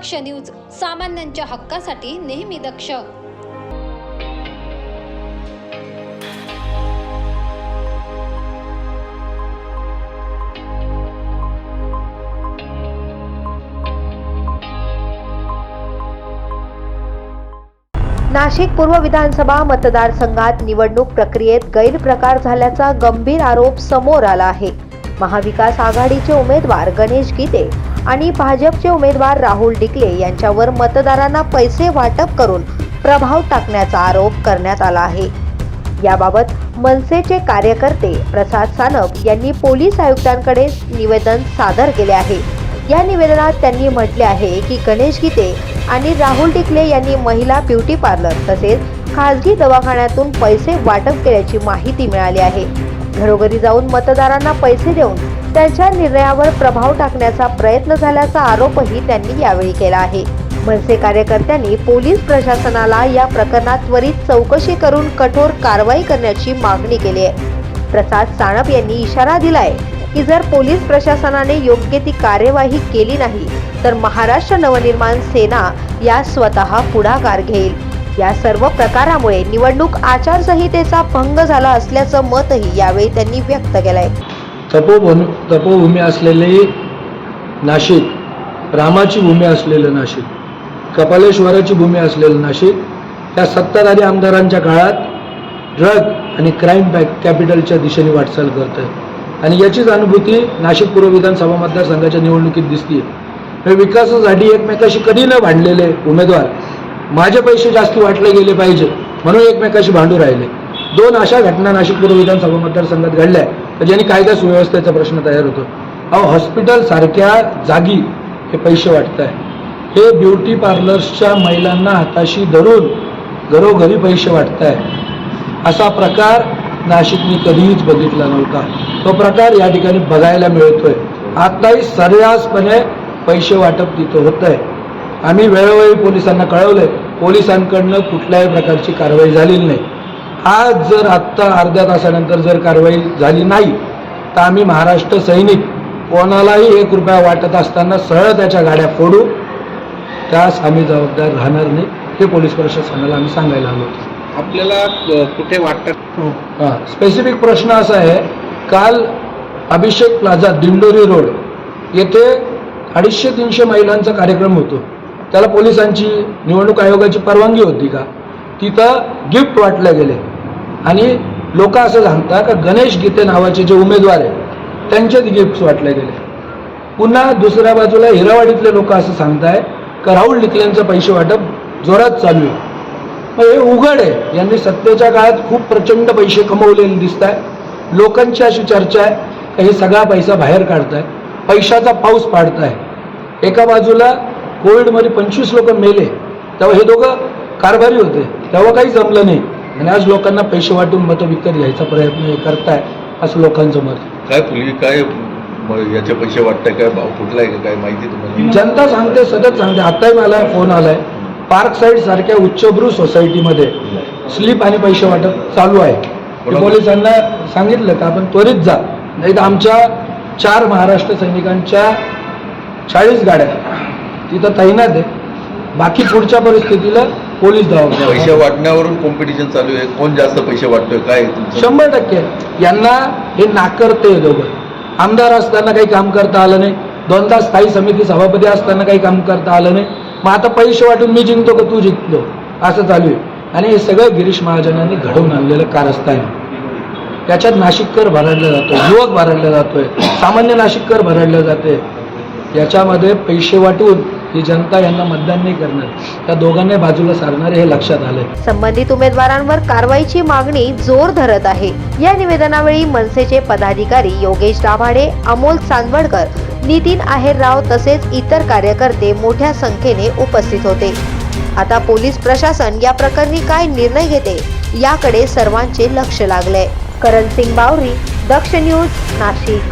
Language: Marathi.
दक्ष न्यूज सामान्यांच्या हक्कासाठी नेहमी दक्ष. नाशिक पूर्व विधानसभा मतदारसंघात निवडणूक प्रक्रियेत गैरप्रकार झाल्याचा गंभीर आरोप समोर आला आहे. महाविकास आघाडीचे उमेदवार गणेश गीते आणि भाजपचे उमेदवार राहुल डिकले यांच्यावर मतदारांना पैसे वाटप करून प्रभाव टाकण्याचा आरोप करण्यात आला आहे. याबाबत मनसेचे कार्यकर्ते प्रसाद सानप यांनी पोलीस आयुक्तांकडे निवेदन सादर केले आहे. या निवेदनात त्यांनी म्हटले आहे की गणेश गीते आणि राहुल टिकले यांनी महिला ब्युटी पार्लर तसेच खासगी दवाखान्यातून पैसे वाटप केल्याची माहिती मिळाली आहे. घरोघरी जाऊन मतदारांना पैसे देऊन त्यांच्या निर्णयावर प्रभाव टाकण्याचा प्रयत्न झाल्याचा आरोपही त्यांनी यावेळी केला आहे. मनसे कार्यकर्त्यांनी पोलीस प्रशासनाला या प्रकरणात त्वरित चौकशी करून कठोर कारवाई करण्याची मागणी केली आहे. प्रसाद साणप यांनी इशारा दिलाय की जर पोलीस प्रशासनाने योग्य ती कार्यवाही केली नाही तर महाराष्ट्र नवनिर्माण सेना या स्वतः पुढाकार घेईल. या सर्व प्रकारामुळे निवडणूक आचारसंहितेचा भंग झाला असल्याचं मतही यावेळी त्यांनी व्यक्त केलंय. तपोभूमी तपोभूमी असलेले नाशिक रामाची भूमी असलेलं नाशिक कपालेश्वराची भूमी असलेलं नाशिक या सत्ताधारी आमदारांच्या काळात ड्रग आणि क्राईम बॅक कॅपिटलच्या दिशेने वाटचाल करत आहे आणि याचीच अनुभूती नाशिक पूर्व विधानसभा मतदारसंघाच्या निवडणुकीत दिसतीये. विकासासाठी एकमेकाशी कधी न भांडलेले उमेदवार माझे पैसे जास्त वाटले गेले पाहिजे म्हणून एकमेकाशी भांडू राहिले. दोन अशा घटना नाशिक पूर्व विधानसभा मतदारसंघात घडल्या. म्हणजे तर ज्यांनी कायदा सुव्यवस्थेचा प्रश्न तयार होतो. अहो हॉस्पिटल सारख्या जागी हे पैसे वाटत आहे हे ब्युटी पार्लर्सच्या महिलांना हाताशी धरून घरोघरी पैसे वाटत आहे असा प्रकार नाशिकनी कधीच बघितला नव्हता. तो प्रकार या ठिकाणी बघायला मिळतोय. आताही सर्रासपणे पैसे वाटप तिथं होत आहे आम्ही वेळोवेळी पोलिसांना कळवलंय. पोलिसांकडनं कुठल्याही प्रकारची कारवाई झालेली नाही. आज जर आत्ता अर्ध्या तासानंतर जर कारवाई झाली नाही तर आम्ही महाराष्ट्र सैनिक कोणालाही एक रुपया वाटत असताना सरळ त्याच्या गाड्या फोडू. त्यास आम्ही जबाबदार राहणार नाही हे पोलीस प्रशासनाला आम्ही सांगायला आलो होतो. आपल्याला कुठे वाटतं? हां. स्पेसिफिक प्रश्न असा आहे काल अभिषेक प्लाझा दिंडोरी रोड येथे अडीचशे तीनशे महिलांचा कार्यक्रम होतो. त्याला पोलिसांची निवडणूक आयोगाची परवानगी होती का? तिथं गिफ्ट वाटले गेले. आणि लोक असं सांगतात का गणेश गीते नावाचे जे उमेदवार आहे त्यांचेच गिफ्ट्स वाटले गेले. पुन्हा दुसऱ्या बाजूला हिरावाडीतले लोक असं सांगताय का राहुल डिकल्यांचं पैसे वाटप जोरात चालू आहे. मग हे उघड आहे. यांनी सत्तेच्या काळात खूप प्रचंड पैसे कमवलेले दिसत आहे लोकांची अशी चर्चा आहे का हे सगळा पैसा बाहेर काढताय. पैशाचा पाऊस पाडताय. एका बाजूला कोविडमध्ये पंचवीस लोक मेले. तेव्हा हे दोघं कारभारी होते. तेव्हा काही जमलं नाही. आणि आज लोकांना पैसे वाटून मतं विकत घ्यायचा प्रयत्न हे करताय असं लोकांचं मत. काय पूर्वी काय याचे पैसे वाटतंय काय भाव कुठला आहे का काय माहिती तुम्हाला? जनता सांगते सतत सांगते. आताही मला फोन आलाय. पार्क साईड सारख्या उच्चभ्रू सोसायटीमध्ये स्लीप आणि पैसे वाटप चालू आहे. ते पोलिसांना सांगितलं का आपण त्वरित जा. नाही तर आमच्या चार महाराष्ट्र सैनिकांच्या चाळीस गाड्या तिथं तैनात आहे बाकी पुढच्या परिस्थितीला पोलीस पैसे जबाबदार वाटण्यावरून कॉम्पिटिशन चालू आहे. कोण जास्त पैसे वाटतोय? काय आहे तुमचं? शंभर टक्के. यांना हे नाकारते दोघं. आमदार असताना काही काम करता आलं नाही. दोनदा स्थायी समिती सभापती असताना काही काम करता आलं नाही. मग आता पैसे वाटून मी जिंकतो का तू जिंकतो? असं चालू आहे. आणि हे सगळं गिरीश महाजनांनी घडवून आणलेलं कारस्थान आहे. त्याच्यात नाशिककर भरडला जातो युवक भरडला जातोय सामान्य नाशिककर भरडलं जाते याच्यामध्ये पैसे वाटून ही जनता यांना मतदान नाही करणार. त्या दोघांना बाजूला सारणार हे लक्षात आलंय. संबंधित उमेदवारांवर कारवाईची मागणी जोर धरत आहे. या निवेदनावेळी मनसेचे पदाधिकारी योगेश दाभाडे अमोल चांदवडकर नितीन आहेरराव तसेच इतर कार्यकर्ते मोठ्या संख्येने उपस्थित होते. आता पोलीस प्रशासन या प्रकरणी काय निर्णय घेते याकडे सर्वांचे लक्ष लागले करण सिंग बावरी दक्ष न्यूज नाशिक.